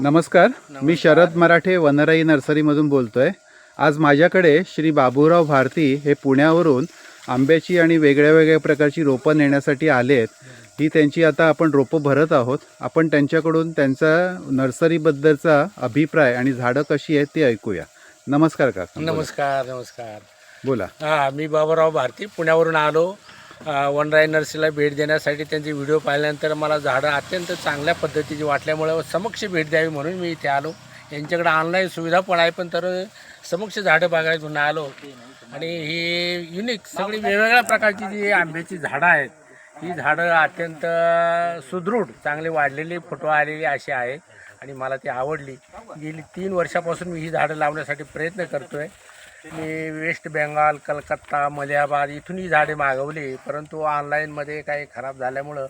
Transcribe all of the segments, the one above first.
नमस्कार मी शरद मराठे वनराई नर्सरीमधून बोलतोय. आज माझ्याकडे श्री बाबूराव भारती हे पुण्यावरून आंब्याची आणि वेगळ्या वेगळ्या प्रकारची रोपं नेण्यासाठी आले आहेत ही त्यांची आता आपण रोपं भरत आहोत. आपण त्यांच्याकडून त्यांचा नर्सरीबद्दलचा अभिप्राय आणि झाडं कशी आहेत ते ऐकूया. नमस्कार काका. बोला. नमस्कार नमस्कार. बोला. हा मी बाबूराव भारती पुण्यावरून आलो. वनराय नर्सरीला भेट देण्यासाठी त्यांचे व्हिडिओ पाहिल्यानंतर मला झाडं अत्यंत चांगल्या पद्धतीची वाटल्यामुळे समक्ष भेट द्यावी म्हणून मी इथे आलो. यांच्याकडे ऑनलाईन सुविधा पण आहे पण तर समक्ष झाडं बघायला आलो. आणि ही युनिक सगळी वेगवेगळ्या प्रकारची जी आंब्याची झाडं आहेत ही झाडं अत्यंत सुदृढ चांगली वाढलेली फोटो आलेली अशी आहे. आणि मला ती आवडली. गेली तीन वर्षापासून मी ही झाडं लावण्यासाठी प्रयत्न करतो आहे मी वेस्ट बेंगाल कलकत्ता मलियाबाद इथूनही झाडे मागवली. परंतु ऑनलाईनमध्ये काही खराब झाल्यामुळं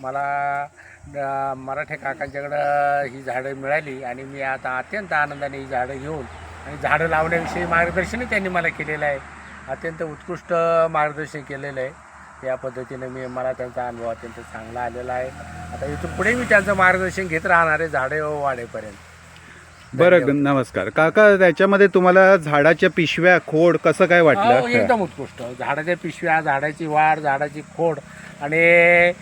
मला मराठे काकांच्याकडं ही झाडं मिळाली आणि मी आता अत्यंत आनंदाने ही झाडं घेऊन आणि झाडं लावण्याविषयी मार्गदर्शनही त्यांनी मला केलेलं आहे. अत्यंत उत्कृष्ट मार्गदर्शन केलेलं आहे. या पद्धतीने मी मला त्यांचा अनुभव अत्यंत चांगला आलेला आहे. आता इथून पुढे मी त्यांचं मार्गदर्शन घेत राहणार आहे झाडे वाढेपर्यंत. बरं नमस्कार. काका त्याच्यामध्ये तुम्हाला झाडाच्या पिशव्या खोड कसं काय हो, वाटलं? एकदम उत्कृष्ट. झाडाच्या पिशव्या झाडाची वाढ झाडाची खोड आणि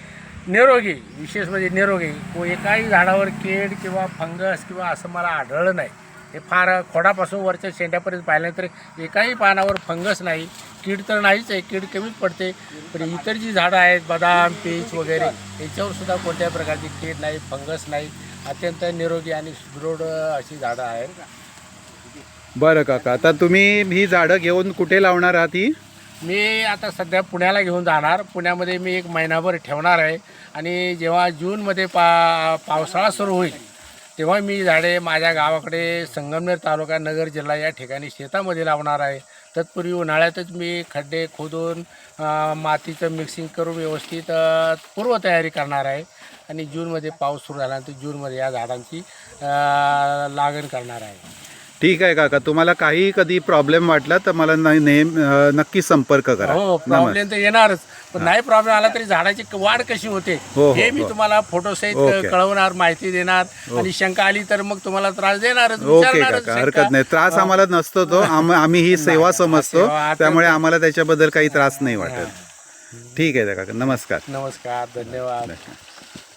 निरोगी विशेष म्हणजे निरोगी. एकाही झाडावर कीड किंवा फंगस किंवा असं मला आढळलं नाही. हे फार खोडापासून वरच्या शेंड्यापर्यंत पाहिल्यानंतर एकाही पानावर फंगस नाही. कीड तर नाहीच आहे कीड कमीच पडते. पण इतर जी झाडं आहेत बदाम पीच वगैरे याच्यावर सुद्धा कोणत्याही प्रकारची कीड नाही फंगस नाही. अत्यंत निरोगी आणि सुदृढ अशी झाडं आहेत. बरं काका आता तुम्ही ही झाडं घेऊन कुठे लावणार आहात ही? मी आता सध्या पुण्याला घेऊन जाणार. पुण्यामध्ये मी एक महिनाभर ठेवणार आहे. आणि जेव्हा जूनमध्ये पा पावसाळा सुरू होईल तेव्हा मी झाडे माझ्या गावाकडे संगमनेर तालुका नगर जिल्हा या ठिकाणी शेतामध्ये लावणार आहे. तत्पूर्वी उन्हाळ्यातच मी खड्डे खोदून मातीचं मिक्सिंग करून व्यवस्थित पूर्वतयारी करणार आहे. आणि जूनमध्ये पाऊस सुरू झाल्यानंतर जूनमध्ये या झाडांची लागण करणार आहे. ठीक आहे काका. तुम्हाला काही कधी प्रॉब्लेम वाटला तर मला न- नेम अं, नक्की संपर्क करा. हो प्रॉब्लेम तर येणारच. पण नाही प्रॉब्लेम आला तरी झाडाची क- वाढ कशी होते हो, हे हो, मी हो. तुम्हाला फोटो सहित. कळवणार माहिती देणार. आणि शंका आली तर मग तुम्हाला त्रास देणारच ओके विचारणारच काका. शंका. हरकत नाही. त्रास आम्हाला नसतो तो. आम- आम्ही ही सेवा समजतो. सेवा आता- त्यामुळे आम्हाला त्याच्याबद्दल काही त्रास नाही वाटत. ठीक आहे काका. नमस्कार. नमस्कार. धन्यवाद.